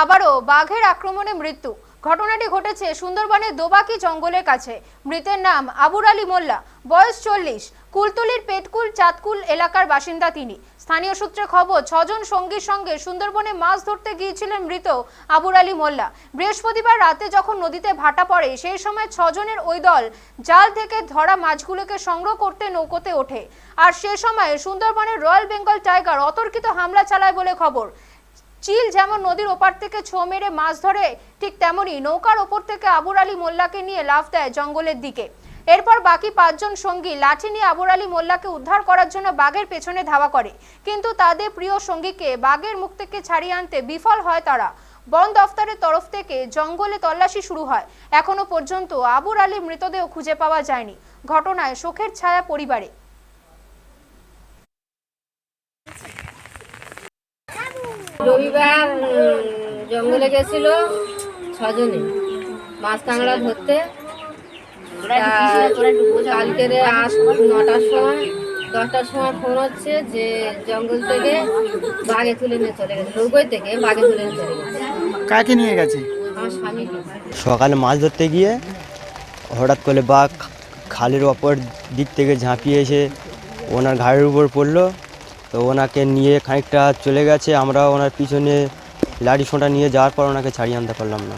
আবারও বাঘের আক্রমণে মৃত্যু। ঘটনাটি ঘটেছে সুন্দরবনের দোবাকি জঙ্গলের কাছে। মৃতের নাম আবুর আলী মোল্লা, বয়স চল্লিশ। কুলতলির পেটকুল, চাঁদকুল এলাকার বাসিন্দা তিনি। স্থানীয় সূত্রে খবর, ছজন সঙ্গীর সঙ্গে সুন্দরবনে মাছ ধরতে গিয়েছিলেন মৃত আবুর আলী মোল্লা। বৃহস্পতিবার রাতে যখন নদীতে ভাটা পড়ে, সেই সময় ছজনের ওই দল জাল থেকে ধরা মাছগুলোকে সংগ্রহ করতে নৌকোতে ওঠে। আর সে সময় সুন্দরবনের রয়্যাল বেঙ্গল টাইগার অতর্কিত হামলা চালায় বলে খবর। চিল যেমন নদীর ওপার থেকে ছো মেরে মাছ ধরে, ঠিক তেমনি নৌকার ওপর থেকে আবুর আলী মোল্লাকে নিয়ে লাফ দেয় জঙ্গলের দিকে। এরপর বাকি পাঁচজন সঙ্গী লাঠি নিয়ে আবুর আলী মোল্লাকে উদ্ধার করার জন্য বাঘের পেছনে ধাওয়া করে। কিন্তু তাদের প্রিয় সঙ্গীকে বাঘের মুখ থেকে ছাড়িয়ে আনতে বিফল হয় তারা। বন দফতরের তরফ থেকে জঙ্গলে তল্লাশি শুরু হয়। এখনও পর্যন্ত আবুর আলীর মৃতদেহ খুঁজে পাওয়া যায়নি। ঘটনায় শোকের ছায়া পরিবারে। রবিবার জঙ্গলে গেছিল ছজনে মাছ কাঁকড়া ধরতে। কালকের আস নটার সময় দশটার সময় ফোন হচ্ছে যে জঙ্গল থেকে বাঘে তুলে নিয়ে চলে গেছে নৌকোয় থেকে বাঘে তুলে নিয়ে চলে গেছে। কাকে নিয়ে গেছে? আমার স্বামী সকালে মাছ ধরতে গিয়ে হঠাৎ করে বাঘ খালের অপর দিক থেকে ঝাঁপিয়ে এসে ওনার ঘাড়ের উপর পড়ল। তো ওনাকে নিয়ে খানিকটা চলে গেছে আমরা ওনার পিছনে লাঠি ফোঁটা নিয়ে যাওয়ার পর ওনাকে ছাড়িয়ে আনতে পারলাম না।